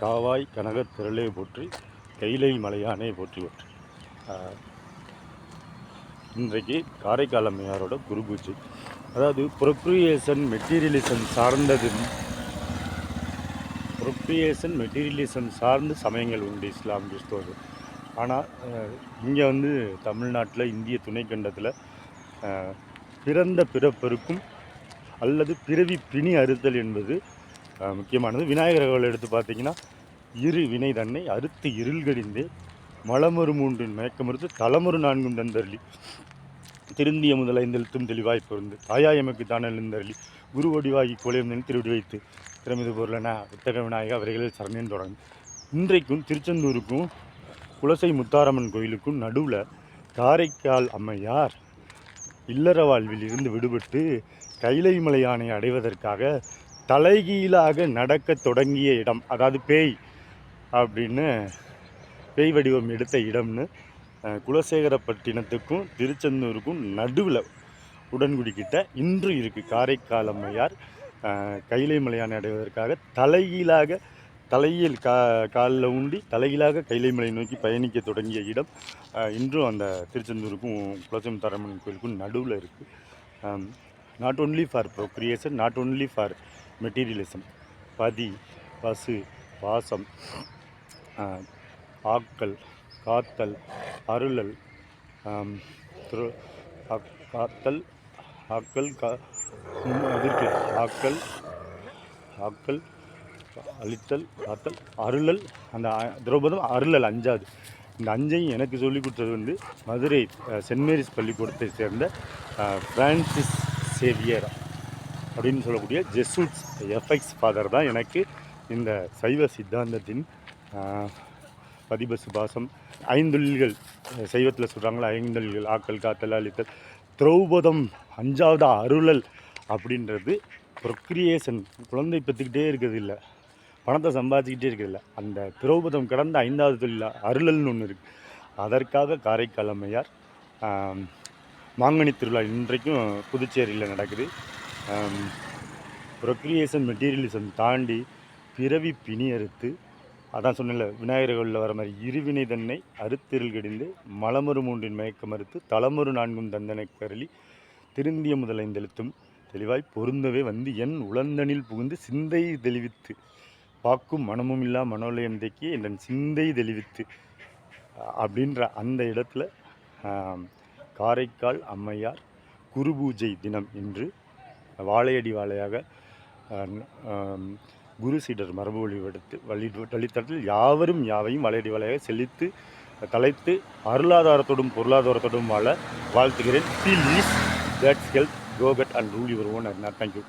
காவாய் கனகத் திரளே போற்றி கைலை மலையானே போற்றி போற்றி. இன்றைக்கு காரைக்கால் அம்மையாரோட குரு பூஜை. அதாவது ப்ரொக்ரியேஷன் மெட்டீரியலிசம் சார்ந்தது ப்ரொக்ரியேஷன் மெட்டீரியலிசம் சார்ந்த சமயங்கள் உண்டு இஸ்லாம் கிறிஸ்தவர்கள். ஆனால் இங்கே வந்து தமிழ்நாட்டில் இந்திய துணைக்கண்டத்தில் பிறந்த பிறப்பிற்கும் அல்லது பிறவி பிணி அறுத்தல் என்பது முக்கியமானது. விநாயகர் கோவில் எடுத்து பார்த்தீங்கன்னா இரு வினை தன்னை அறுத்து இருள்கடிந்து மலமறு மூன்றின் மயக்கமறுத்து தலமொரு நான்கும் தந்தருளி. திருந்திய முதல் ஐந்தெழுத்தும் தெளிவாய் பொருந்து. தாயாய் எமக்கு தானெழுந்தருளி குருவடிவாகி ஒடிவாகி கோலியம் திருடி வைத்து திறமிது பொருளனா வித்தக விநாயகர் அவர்களில் சரணேன் தொடங்கும். இன்றைக்கும் திருச்செந்தூருக்கும் குலசை முத்தாரம்மன் கோயிலுக்கும் நடுவில் காரைக்கால் அம்மையார் இல்லற வாழ்வில் இருந்து விடுபட்டு கைலை மலையானை அடைவதற்காக தலைகீழாக நடக்கத் தொடங்கிய இடம் அதாவது பேய் அப்படின்னு பேய் வடிவம் எடுத்த இடம்னு குலசேகரப்பட்டினத்துக்கும் திருச்செந்தூருக்கும் நடுவில் உடன்குடிக்கிட்ட இன்று இருக்குது காரைக்கால் அம்மையார். கைலை மலையானை அடைவதற்காக தலைகீழாக தலையில் கா காலில் ஊண்டி தலைகீழாக கைலை மலை நோக்கி பயணிக்க தொடங்கிய இடம் இன்றும் அந்த திருச்செந்தூருக்கும் குலசேம் தரமன் கோயிலுக்கும் நடுவில் இருக்குது not only for procreation not only for materialism பதி பசு பாசம் ஆக்கல் காத்தல் அருளல் திரு- காத்தல் ஆக்கல் கா ம், ஆக்கல் ஆக்கல் அழித்தல் காத்தல் அருளல் அந்த திரௌபதம் அருளல் அஞ்சாவது. இந்த அஞ்சையும் எனக்கு சொல்லிக் கொடுத்தது வந்து மதுரை சென்ட் மேரிஸ் பள்ளிக்கூடத்தை சேர்ந்த ஃப்ரான்சிஸ் பிரான்சிஸ் சேவியர் அப்படின்னு சொல்லக்கூடிய ஜெசூட்ஸ் எஃப்எக்ஸ் ஃபாதர் தான் எனக்கு இந்த சைவ சித்தாந்தத்தின் பதிப சுபாசம் ஐந்தொழில்கள் சைவத்தில் சொல்கிறாங்களா ஐந்தொழில்கள் ஆக்கல் காத்தல் அழித்தல் திரௌபதம் அஞ்சாவது அருளல் அப்படின்றது ப்ரொக்ரியேஷன் குழந்தை பெற்றுக்கிட்டே இருக்கிறது இல்லை. பணத்தை சம்பாதிச்சுக்கிட்டே இருக்கிறது இல்லை. அந்த திரௌபதம் கடந்த ஐந்தாவது தொழில் அருளல்னு ஒன்று இருக்குது அதற்காக காரைக்கால் அம்மையார் மாங்கனி திருவிழா இன்றைக்கும் புதுச்சேரியில் நடக்குது. ப்ரொக்ரியேஷன் மெட்டீரியலிசம் தாண்டி பிறவி பிணி அறுத்து அதான் சொன்னேன்ல விநாயகர்களில் வர மாதிரி இருவினை தன்னை அறுத்திருள் கடிந்து மலமொரு மூன்றின் மயக்கம் மறுத்து தலமொரு நான்கும் தந்தனை கருளி திருந்திய முதலைந்தெழுத்தும் தெளிவாய் பொருந்தவே வந்து என் உளந்தனில் புகுந்து சிந்தை தெளிவித்து பாக்கும் மனமும் இல்லா மனோலயந்தைக்கு என் சிந்தை தெளிவித்து அப்படின்ற அந்த இடத்துல காரைக்கால் அம்மையார் குரு பூஜை தினம் என்று வாழையடி வாழையாக குரு சீடர் மரபு வழிபடுத்து வழி வழித்தடத்தில் யாவரும் யாவையும் வாழையடி வாழையாக செழித்து தலைத்து அருளாதாரத்தோடும் பொருளாதாரத்தோடும் வாழ வாழ்த்துகிறேன். Please that's help கோகட் and rule your own thank you